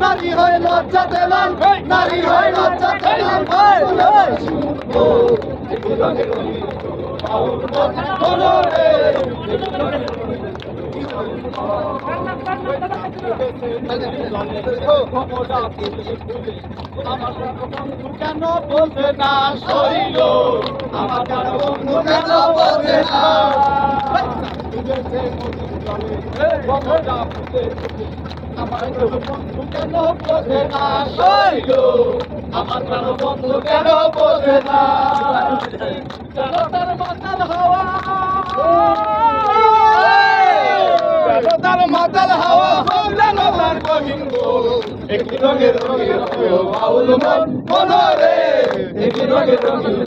নারী হয় লজ্জা দেলাম নারী হয় লজ্জা দেলাম একটু রঙে কেন বলবে না শৈল আমার কেন বন্ধু কেন বলবে না আমার বন্ধু কেন বোঝে না শৈল আমার বন্ধু কেন বোঝে না কেন তার মাতাল হাওয়া কেন তার কহিঙ্গ একটি রঙের রঙের বাউল মন মনরে একটি রঙের রঙের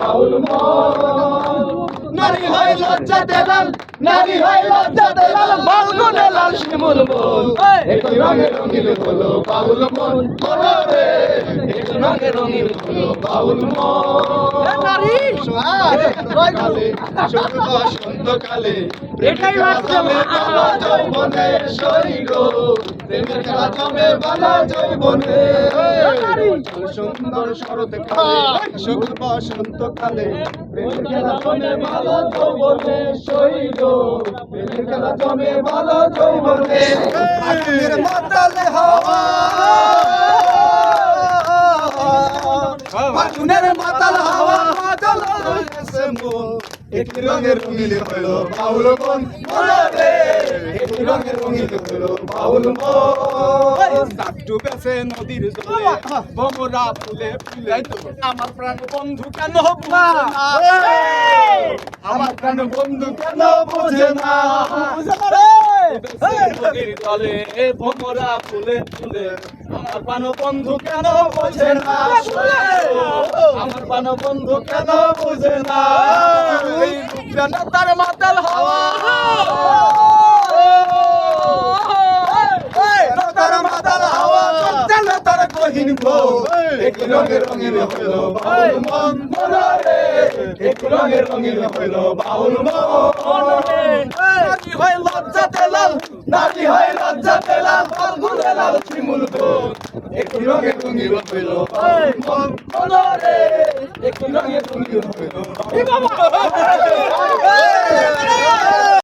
বাউল মন। নারী হয় লজ্জা দেলাল নারী হয় লজ্জা দেলাল বালগুনে লাল শিমুল বল একটি রঙের রঙিন হলো বাউল মন মনরে একটি রঙের রঙিন হলো বাউল মন। নারী! এটাই লাগছে বালা যৌবনে শৈল প্রেমের খেলা জমে যৌবনে সুন্দর শরৎ কালে শুভ বসন্ত কালে প্রেমের খেলা জমে বালা যৌবনে শৈল। প্রেমের খেলা জমে বালা যৌবনে আগুনের মাতাল হাওয়া। আগুনের মাতাল হাওয়া মাতাল হয়েছে মন। একটি রঙের রঙিল হলো বাউল মন একটি ফুলে ফুলে। আমার প্রাণ বন্ধু কেন বোঝে না? নদীর ফুলে ফুলে। আমার প্রাণ বন্ধু কেন বোঝে না? আমার বন্ধু কেন বোঝে না? তার মাতাল হাওয়া তার মাতাল হাওয়া জান তার কহিন গো একটি রঙের রঙিল হলো বাউল মন মনরে একটি রঙের রঙিল হলো বাউল মন নারী হয় লজ্জা তেলাল নারী হয় লজ্জা তেলাল ফাল্গুনে লাল শিমুল ফুল একটি রঙের রঙিল হলো বাউল মন মনরে একটি রঙের রঙিল হলো বাউল মন